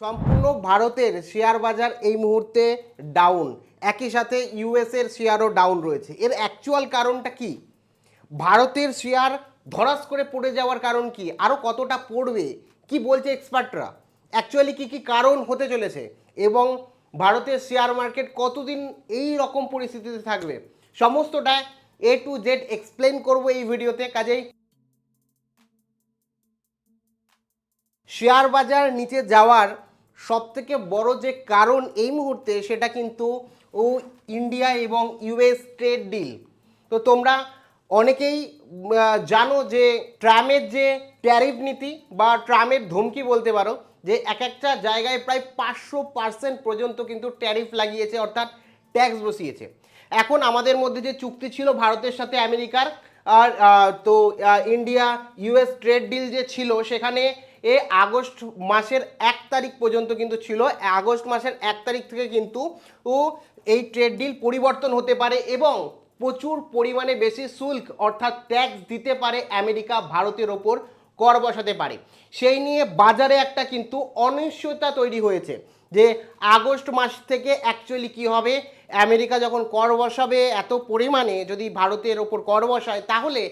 সম্পূর্ণ ভারতের শেয়ার বাজার এই মুহূর্তে ডাউন একই সাথে ইউএসের শেয়ারও ডাউন রয়েছে। এর অ্যাকচুয়াল কারণটা কি? ভারতের শেয়ার ধরাস করে পড়ে যাওয়ার কারণ কি? আরও কতটা পড়বে? কি বলছে এক্সপার্টরা অ্যাকচুয়ালি কি কি কারণ হতে চলেছে? এবং ভারতের শেয়ার মার্কেট কতদিন এই রকম পরিস্থিতিতে থাকবে? সমস্তটা এ টু জেড এক্সপ্লেন করব এই ভিডিওতে। কাজেই শেয়ার বাজার নিচে যাওয়ার সবথেকে বড় যে কারণ এই মুহূর্তে সেটা কিন্তু ও ইন্ডিয়া এবং ইউএস ট্রেড ডিল। তো তোমরা অনেকেই জানো যে ট্রামের যে ট্যারিফ নীতি বা ট্রামের ধমকি বলতে পারো, যে এক একটা জায়গায় প্রায় পাঁচশো পার্সেন্ট পর্যন্ত কিন্তু ট্যারিফ লাগিয়েছে, অর্থাৎ ট্যাক্স বসিয়েছে। এখন আমাদের মধ্যে যে চুক্তি ছিল ভারতের সাথে আমেরিকার, আর তো ইন্ডিয়া ইউএস ট্রেড ডিল যে ছিল, সেখানে এ আগস্ট মাসের এক তারিখ পর্যন্ত কিন্তু ছিল। আগস্ট মাসের এক তারিখ থেকে কিন্তু ও এই ট্রেড ডিল পরিবর্তন হতে পারে এবং প্রচুর পরিমাণে বেশি শুল্ক অর্থাৎ ট্যাক্স দিতে পারে আমেরিকা ভারতের ওপর কর বসাতে পারে। সেই নিয়ে বাজারে একটা কিন্তু অনিশ্চয়তা তৈরি হয়েছে যে আগস্ট মাস থেকে অ্যাকচুয়ালি কি হবে? আমেরিকা যখন কর বসাবে এত পরিমাণে যদি ভারতের ওপর কর বসায়, তাহলে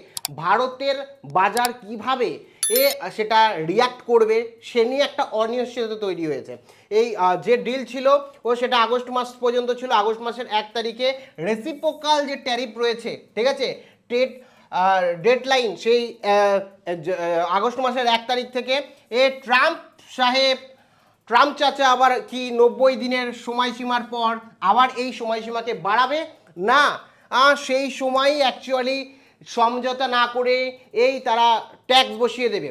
ভারতের বাজার কীভাবে এ সেটা রিয়াক্ট করবে, সে নিয়ে একটা অনিশ্চয়তা তৈরি হয়েছে। এই যে ডিল ছিল, ও সেটা আগস্ট মাস পর্যন্ত ছিল, আগস্ট মাসের এক তারিখে রেসিপোকাল যে ট্যারিফ রয়েছে, ঠিক আছে? ট্রেড ডেডলাইন সেই আগস্ট মাসের এক তারিখ থেকে এ ট্রাম্প সাহেব, ট্রাম্প চাচা আবার কি নব্বই দিনের সময়সীমার পর আবার এই সময়সীমাকে বাড়াবে? না সেই সময়ই অ্যাকচুয়ালি সমঝোতা না করে এই তারা ট্যাক্স বসিয়ে দেবে।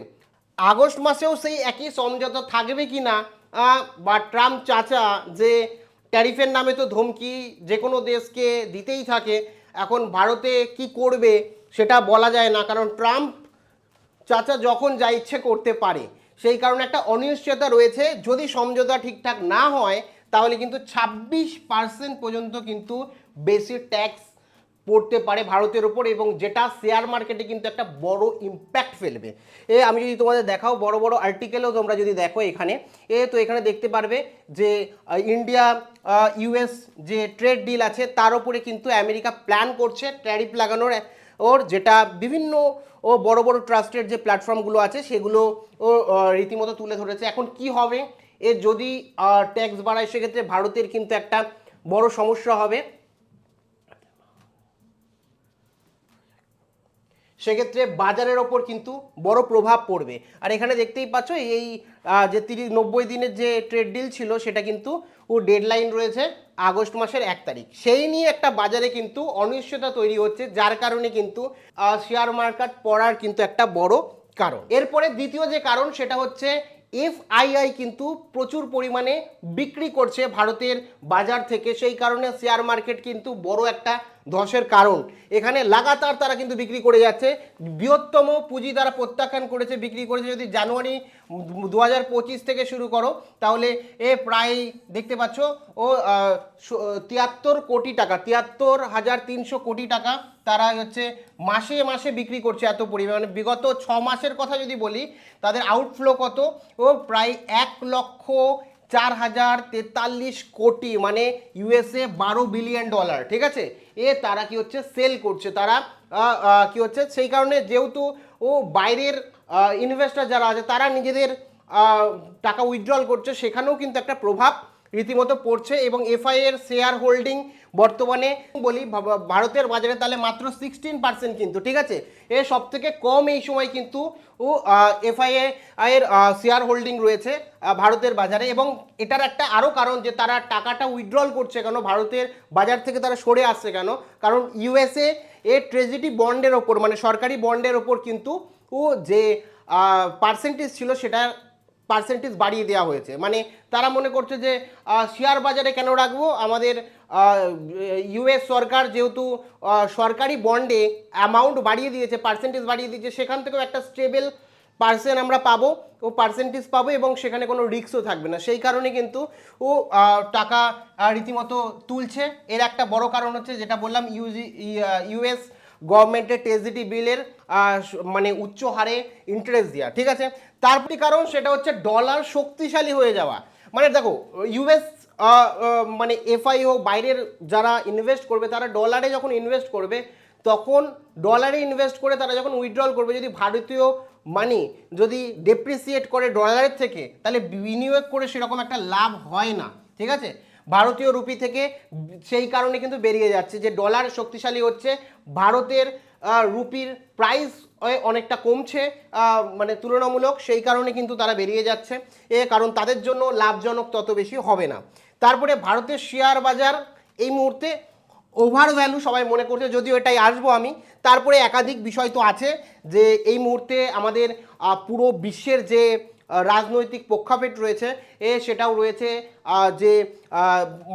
আগস্ট মাসেও সেই একই সমঝোতা থাকবে কি না বা ট্রাম্প চাচা যে ট্যারিফের নামে তো ধমকি যে কোনো দেশকে দিতেই থাকে, এখন ভারতে কি করবে সেটা বলা যায় না, কারণ ট্রাম্প চাচা যখন যা ইচ্ছে করতে পারে, সেই কারণে একটা অনিশ্চয়তা রয়েছে। যদি সমঝোতা ঠিকঠাক না হয়, তাহলে কিন্তু ছাব্বিশ পার্সেন্ট পর্যন্ত কিন্তু বেশি ট্যাক্স পড়তে পারে ভারতের ওপর এবং যেটা শেয়ার মার্কেটে কিন্তু একটা বড় ইম্প্যাক্ট ফেলবে। এ, আমি যদি তোমাদের দেখাও বড় বড় আর্টিকেলও তোমরা যদি দেখো এখানে, এ, তো এখানে দেখতে পারবে যে ইন্ডিয়া ইউএস যে ট্রেড ডিল আছে, তার উপরে কিন্তু আমেরিকা প্ল্যান করছে ট্যারিফ লাগানোর। ওর যেটা বিভিন্ন, ও বড় বড় ট্রাস্টেড যে প্ল্যাটফর্মগুলো আছে, সেগুলো ও রীতিমতো তুলে ধরেছে। এখন কি হবে? এ, যদি ট্যাক্স বাড়ায়, সেক্ষেত্রে ভারতের কিন্তু একটা বড় সমস্যা হবে। সেক্ষেত্রে বাজারের ওপর কিন্তু বড় প্রভাব পড়বে। আর এখানে দেখতেই পাচ্ছ, এই যে তিরিশ, নব্বই দিনের যে ট্রেড ডিল ছিল, সেটা কিন্তু ও ডেডলাইন রয়েছে আগস্ট মাসের এক তারিখ। সেই নিয়ে একটা বাজারে কিন্তু অনিশ্চয়তা তৈরি হচ্ছে, যার কারণে কিন্তু শেয়ার মার্কেট পড়ার কিন্তু একটা বড় কারণ। এরপরে দ্বিতীয় যে কারণ, সেটা হচ্ছে এফআইআই কিন্তু প্রচুর পরিমাণে বিক্রি করছে ভারতের বাজার থেকে। সেই কারণে শেয়ার মার্কেট কিন্তু বড় একটা ধসের কারণ। এখানে লাগাতার তারা কিন্তু বিক্রি করে যাচ্ছে। বৃহত্তম পুঁজি তারা প্রত্যাখ্যান করেছে, বিক্রি করেছে। যদি জানুয়ারি দু হাজার পঁচিশ থেকে শুরু করো, তাহলে এ প্রায় দেখতে পাচ্ছ, ও তিয়াত্তর কোটি টাকা, তিয়াত্তর হাজার তিনশো কোটি টাকা তারা হচ্ছে মাসে মাসে বিক্রি করছে এত পরিমাণে। বিগত ছ মাসের কথা যদি বলি, তাদের আউটফ্লো কত? ও, প্রায় এক লক্ষ চার হাজার তেতাল্লিশ কোটি মানে ইউএসএ বারো বিলিয়ন ডলার ঠিক আছে? এ তারা কি হচ্ছে? সেল করছে। তারা কি হচ্ছে? সেই কারণে যেহেতু ও বাইরের ইনভেস্টর যারা আছে, তারা নিজেদের টাকা উইথড্রল করছে, সেখানেও কিন্তু একটা প্রভাব রীতিমতো পড়ছে এবং এফআইয়ের শেয়ার হোল্ডিং বর্তমানে বলি ভারতের বাজারে তাহলে মাত্র সিক্সটিন পার্সেন্ট কিন্তু, ঠিক আছে? এ সব থেকে কম এই সময় কিন্তু ও এফআইএ এর শেয়ার হোল্ডিং রয়েছে ভারতের বাজারে এবং এটার একটা আরও কারণ যে তারা টাকাটা উইথড্রল করছে কেন, ভারতের বাজার থেকে তারা সরে আসছে কেন? কারণ ইউএসএ এর ট্রেজিডি বন্ডের ওপর মানে সরকারি বন্ডের ওপর কিন্তু ও যে পার্সেন্টেজ ছিল সেটা পার্সেন্টেজ বাড়িয়ে দেওয়া হয়েছে। মানে তারা মনে করছে যে শেয়ার বাজারে কেন রাখব? আমাদের ইউএস সরকার যেহেতু সরকারি বন্ডে অ্যামাউন্ট বাড়িয়ে দিয়েছে পার্সেন্টেজ বাড়িয়ে দিয়েছে, সেখান থেকেও একটা স্টেবল পার্সেন্ট আমরা পাবো, ও পার্সেন্টেজ পাবো এবং সেখানে কোনো রিস্কও থাকবে না। সেই কারণে কিন্তু ও টাকা রীতিমতো তুলছে। এর একটা বড় কারণ হচ্ছে যেটা বললাম ইউজি ইউএস গভর্নমেন্টের টেজিটি বিলের মানে উচ্চ হারে ইন্টারেস্ট দেওয়া ঠিক আছে? তারপরে কারণ সেটা হচ্ছে ডলার শক্তিশালী হয়ে যাওয়া। মানে দেখো ইউএস মানে এফআই হোক বাইরের যারা ইনভেস্ট করবে, তারা ডলারে যখন ইনভেস্ট করবে, তখন ডলারে ইনভেস্ট করে তারা যখন উইথড্রল করবে, যদি ভারতীয় মানি যদি ডেপ্রিসিয়েট করে ডলারের থেকে, তাহলে বিনিয়োগ করে সেরকম একটা লাভ হয় না, ঠিক আছে? ভারতীয় রুপি থেকে সেই কারণে কিন্তু বেরিয়ে যাচ্ছে যে ডলার শক্তিশালী হচ্ছে, ভারতের রুপির প্রাইস অনেকটা কমছে মানে তুলনামূলক, সেই কারণে কিন্তু তারা বেরিয়ে যাচ্ছে। এ কারণ তাদের জন্য লাভজনক তত বেশি হবে না। তারপরে ভারতের শেয়ার বাজার এই মুহূর্তে ওভার ভ্যালু সবাই মনে করছে, যদিও এটাই আসব আমি। তারপরে একাধিক বিষয় তো আছে যে এই মুহূর্তে আমাদের পুরো বিশ্বের যে রাজনৈতিক প্রেক্ষাপট রয়েছে, এ সেটাও রয়েছে যে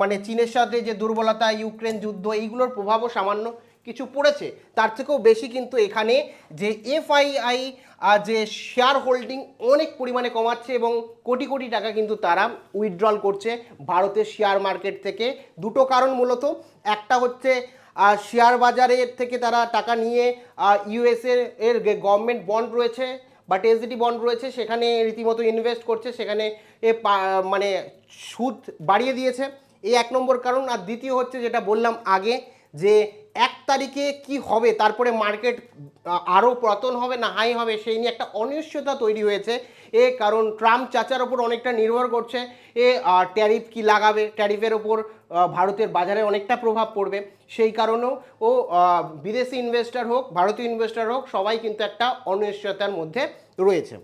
মানে চীনের সাথে যে দুর্বলতা, ইউক্রেন যুদ্ধ, এইগুলোর প্রভাবও সামান্য। কিছু পড়েছে, তার থেকেও বেশি কিন্তু এখানে যে এফআইআই যে শেয়ার হোল্ডিং অনেক পরিমাণে কমাচ্ছে এবং কোটি কোটি টাকা কিন্তু তারা উইথড্রল করছে ভারতের শেয়ার মার্কেট থেকে। দুটো কারণ মূলত, একটা হচ্ছে শেয়ার বাজারের থেকে তারা টাকা নিয়ে ইউএসএ এর গভর্নমেন্ট বন্ড রয়েছে বা টেসিটি বন্ড রয়েছে, সেখানে রীতিমতো ইনভেস্ট করছে, সেখানে এ মানে সুদ বাড়িয়ে দিয়েছে। এই এক নম্বর কারণ, আর দ্বিতীয় হচ্ছে যেটা বললাম আগে, যে তারিখে কি হবে? তারপরে মার্কেট আরও পতন হবে না হাই হবে, সেই নিয়ে একটা অনিশ্চয়তা তৈরি হয়েছে। এ, কারণ ট্রাম্প চাচার ওপর অনেকটা নির্ভর করছে। এ ট্যারিফ কি লাগাবে? ট্যারিফের ওপর ভারতের বাজারে অনেকটা প্রভাব পড়বে। সেই কারণেও, ও বিদেশি ইনভেস্টার হোক, ভারতীয় ইনভেস্টর হোক, সবাই কিন্তু একটা অনিশ্চয়তার মধ্যে রয়েছে।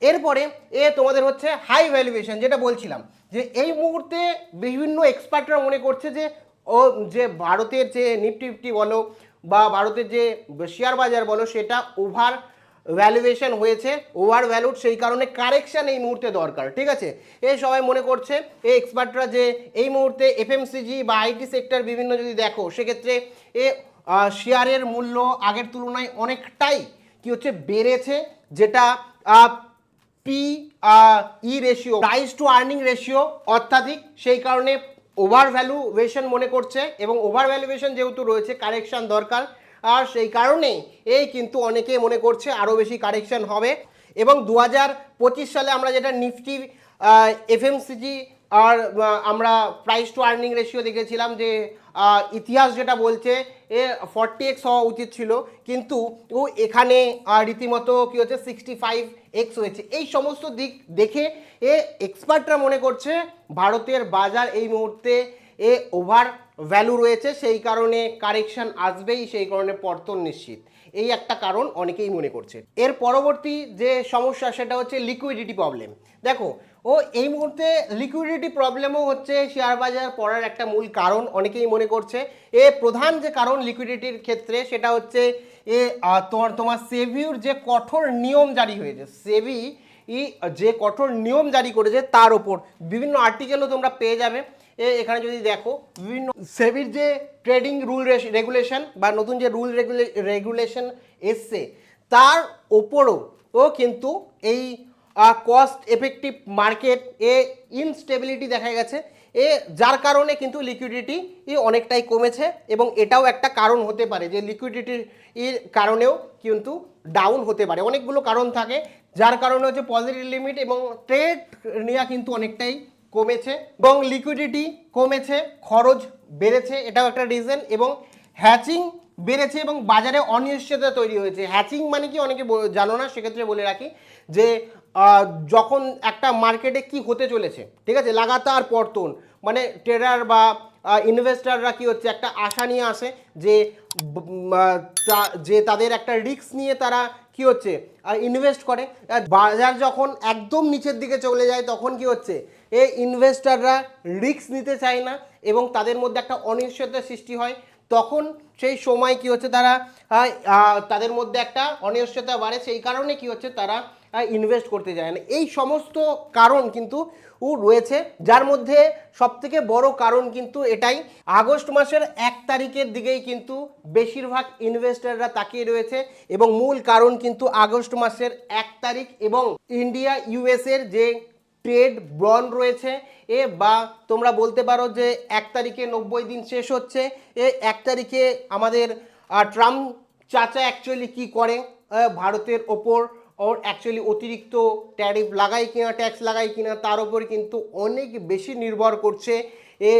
এরপরে, এ, তোমাদের হচ্ছে হাই ভ্যালুয়েশন যেটা বলছিলাম, যে এই মুহূর্তে বিভিন্ন এক্সপার্টরা মনে করছে যে ও যে ভারতের যে নিফটি ফিফটি বলো বা ভারতের যে শেয়ার বাজার বলো, সেটা ওভার ভ্যালুয়েশন হয়েছে ওভার ভ্যালুড সেই কারণে কারেকশন এই মুহূর্তে দরকার, ঠিক আছে? এ সবাই মনে করছে, এই এক্সপার্টরা যে এই মুহূর্তে এফএমসিজি বা আইটি সেক্টর বিভিন্ন যদি দেখো, সেক্ষেত্রে এ শেয়ারের মূল্য আগের তুলনায় অনেকটাই কি হচ্ছে, বেড়েছে, যেটা P E ratio price to earning ratio অত্যাধিক, সেই কারণে ওভার ভ্যালুয়েশন মনে করছে এবং ওভার ভ্যালুয়েশন যেহেতু রয়েছে কারেকশান দরকার। আর সেই কারণে এই কিন্তু অনেকে মনে করছে আরও বেশি কারেকশান হবে। এবং দু হাজার পঁচিশ সালে আমরা যেটা নিফটি এফএমসিজি আর আমরা প্রাইস টু আর্নিং রেশিও দেখেছিলাম যে ইতিহাস যেটা বলছে, এ ফর্টি এক্স হওয়া উচিত ছিল, কিন্তু ও এখানে রীতিমতো কী হচ্ছে সিক্সটি ফাইভ এক্স হয়েছে। এই সমস্ত দিক দেখে এ এক্সপার্টরা মনে করছে ভারতের বাজার এই মুহূর্তে এ ওভার ভ্যালু রয়েছে, সেই কারণে কারেকশান আসবেই, সেই কারণে পর্তন নিশ্চিত। এই একটা কারণ অনেকেই মনে করছে। এর পরবর্তী যে সমস্যা, সেটা হচ্ছে লিকুইডিটি প্রবলেম দেখো, ও এই মুহূর্তে লিকুইডিটি প্রবলেমও হচ্ছে শেয়ার বাজার পড়ার একটা মূল কারণ অনেকেই মনে করছে। এ প্রধান যে কারণ লিকুইডিটির ক্ষেত্রে, সেটা হচ্ছে এ তোমার তোমার সেভিউর যে কঠোর নিয়ম জারি হয়েছে। সেভি ই যে কঠোর নিয়ম জারি করেছে, তার ওপর বিভিন্ন আর্টিকেলও তোমরা পেয়ে যাবে। এখানে যদি দেখো বিভিন্ন সেভির যে ট্রেডিং রুল রেগুলেশন বা নতুন যে রুল রেগুলেশন এসছে, তার ওপরও ও কিন্তু এই কস্ট এফেক্টিভ মার্কেট এ ইনস্টেবিলিটি দেখা গেছে। এ যার কারণে কিন্তু লিকুইডিটি অনেকটাই কমেছে এবং এটাও একটা কারণ হতে পারে যে লিকুইডিটির কারণেও কিন্তু ডাউন হতে পারে। অনেকগুলো কারণ থাকে, যার কারণে হচ্ছে পজিটিভ লিমিট এবং ট্রেড নেওয়া কিন্তু অনেকটাই কমেছে এবং লিকুইডিটি কমেছে, খরচ বেড়েছে, এটাও একটা রিজন এবং হ্যাচিং বেড়েছে এবং বাজারে অনিশ্চয়তা তৈরি হয়েছে। হ্যাচিং মানে কি অনেকে জানো না, সেক্ষেত্রে বলে রাখি যে যখন একটা মার্কেটে কি হতে চলেছে, ঠিক আছে? লাগাতার পর্তন মানে ট্রেডার বা ইনভেস্টাররা কি হচ্ছে, একটা আশা নিয়ে আসে যে যে তাদের একটা রিস্ক নিয়ে তারা কি হচ্ছে ইনভেস্ট করে। বাজার যখন একদম নিচের দিকে চলে যায়, তখন কি হচ্ছে এই ইনভেস্টাররা রিস্ক নিতে চায় না এবং তাদের মধ্যে একটা অনিশ্চয়তার সৃষ্টি হয়। তখন সেই সময় কি হচ্ছে তারা তাদের মধ্যে একটা অনিশ্চয়তা বাড়ে, সেই কারণে কি হচ্ছে তারা ইনভেস্ট করতে যায় না। এই সমস্ত কারণ কিন্তু ও রয়েছে, যার মধ্যে সবথেকে বড় কারণ কিন্তু এটাই। আগস্ট মাসের এক তারিখের দিকেই কিন্তু বেশিরভাগ ইনভেস্টররা তাকিয়ে রয়েছে এবং মূল কারণ কিন্তু আগস্ট মাসের এক তারিখ এবং ইন্ডিয়া ইউএসের যে ট্রেড বন্ড রয়েছে, এ বা তোমরা বলতে পারো যে এক তারিখে নব্বই দিন শেষ হচ্ছে, এ এক তারিখে আমাদের ট্রাম্প চাচা অ্যাকচুয়ালি কি করে? ভারতের ওপর ওর অ্যাকচুয়ালি অতিরিক্ত ট্যারিফ লাগায় কিনা ট্যাক্স লাগায় কিনা, তার উপর কিন্তু অনেক বেশি নির্ভর করছে এ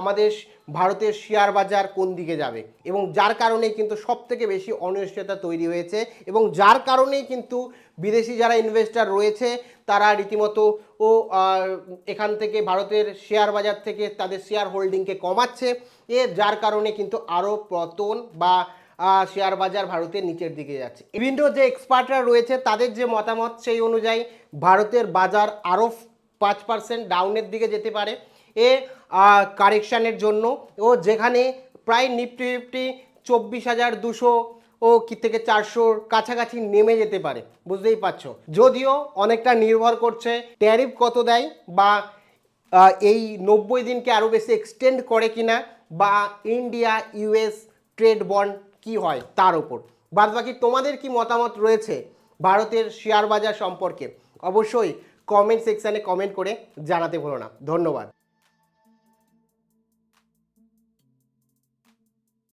আমাদের ভারতের শেয়ার বাজার কোন দিকে যাবে? এবং যার কারণে কিন্তু সব থেকে বেশি অনিশ্চয়তা তৈরি হয়েছে এবং যার কারণেই কিন্তু বিদেশি যারা ইনভেস্টর রয়েছে, তারা রীতিমতো ও এখান থেকে ভারতের শেয়ার বাজার থেকে তাদের শেয়ার হোল্ডিংকে কমাচ্ছে। এ, যার কারণে কিন্তু আরও পতন বা শেয়ার বাজার ভারতের নিচের দিকে যাচ্ছে। বিভিন্ন যে এক্সপার্টরা রয়েছে, তাদের যে মতামত সেই অনুযায়ী ভারতের বাজার আরও পাঁচ পার্সেন্ট ডাউনের দিকে যেতে পারে। এ কারেকশানের জন্য। ও যেখানে প্রায় নিফটি ফিফটি চব্বিশ হাজার দুশো ও কি থেকে চারশোর কাছাকাছি নেমে যেতে পারে। বুঝতেই পারছ? যদিও অনেকটা নির্ভর করছে ট্যারিফ কত দেয় বা এই নব্বই দিনকে আরও বেশি এক্সটেন্ড করে কিনা বা ইন্ডিয়া ইউএস ট্রেড বন্ড কি হয় তার ওপর। বাদ বাকি তোমাদের কি মতামত রয়েছে ভারতের শেয়ার বাজার সম্পর্কে? অবশ্যই কমেন্ট সেকশানে কমেন্ট করে জানাতে ভুলো না। ধন্যবাদ।